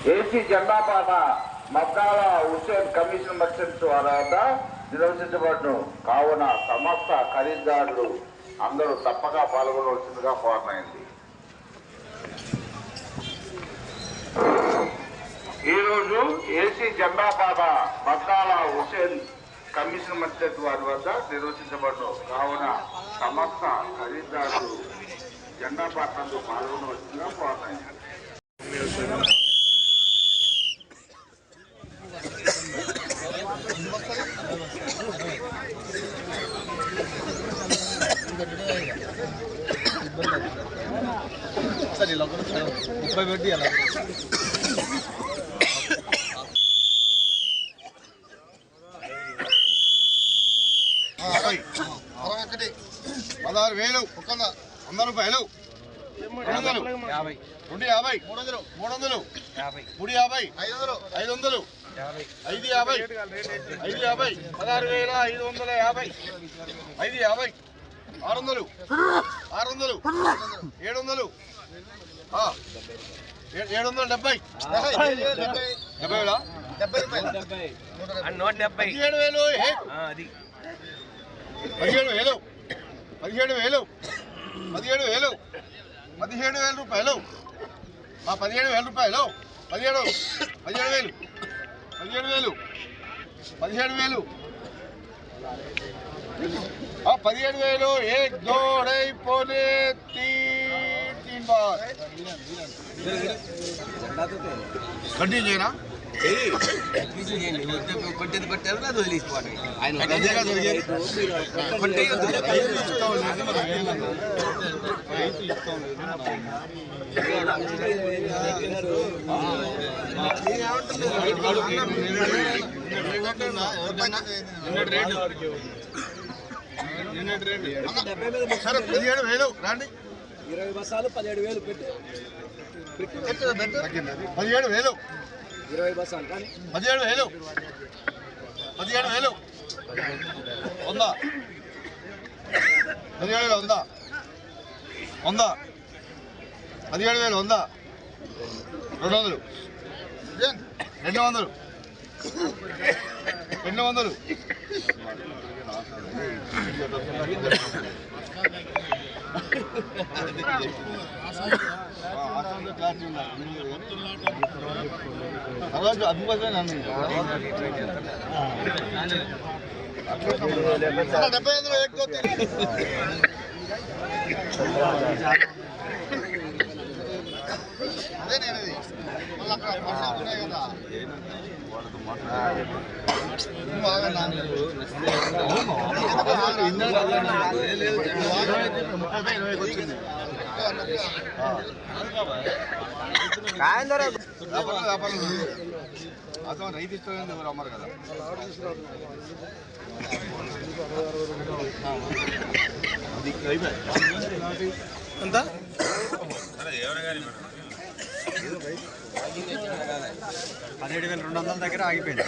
AC జెండా జెండాపాట మక్కాల హుసేన్ కమిషన్ మర్చెంట్స్ వారి వద్ద నిర్వహించబడును. కావున సమస్త ఖరీదారులు అందరూ తప్పక పాల్గొనవలసిందిగా కోరనైంది. ఈరోజు ఏసీ జెండాపాట మక్కాల హుసేన్ కమిషన్ మర్చెంట్ వారి వద్ద నిర్వహించబడును. కావున సమస్త ఖరీదారులు జెండా పాటలు పాల్గొనవలసిందిగా కోరమైంది ఇలా ముప్పై పెట్టి అలా అరవై ఒకటి పదహారు వేలు ఒక వంద రూపాయలు రెండు వందలు యాభై రెండు యాభై మూడు వందలు మూడు వందలు యాభై మూడు యాభై ఐదు వందలు ఐదు వందలు యాభై ఐదు యాభై ఐదు యాభై పదహారు వేల ఐదు వందల యాభై ఐదు యాభై ఆరు వందలు ఆరు వందలు ఏడు వందలు ఏడు వందల డెబ్బై. డెబ్బై వేల డెబ్బై. రూపాయలు నూట డెబ్బై పదిహేడు వేలు పదిహేడు వేలు. పదిహేడు వేలు. పదిహేడు వేలు. పదిహేడు వేల రూపాయలు. ఆ పదిహేడు వేల రూపాయలు. పదిహేడు. పదిహేడు వేలు. పదిహేడు వేలు. పదిహేడు వేలు. ఆ పదిహేడు వేలు ఏక్ దోడై పోలే తీన్ బార్. కంటిన్యూ చేయనా? కొట్టేది కొట్టారు అది వదిలేసిపోవాలి ఆయన అదేగా పదిహేడు వేలు. రండి. ఇరవై బస్సాలు పదిహేడు వేలు పెట్టి. పదిహేడు వేలు. ఇరవై బస్సాలు కానీ పదిహేడు వేలు. పదిహేడు వేలు. వంద. పదిహేడు వేలు వంద. వంద. పదిహేడు వేలు వంద. రెండు వందలు. రెండు వందలు. రెండు వందలు. అలాగే అద్భుతమైన డెబ్బై ఎక్కువ అదే నేను మళ్ళీ అక్కడ ఉన్నాయి కదా. అసలు రైతు ఇష్టం ఎవరు అమ్మరు కదా అది అయిపోయి ఎంత పదిహేడు వేల రెండు వందల దగ్గర ఆగిపోయింది.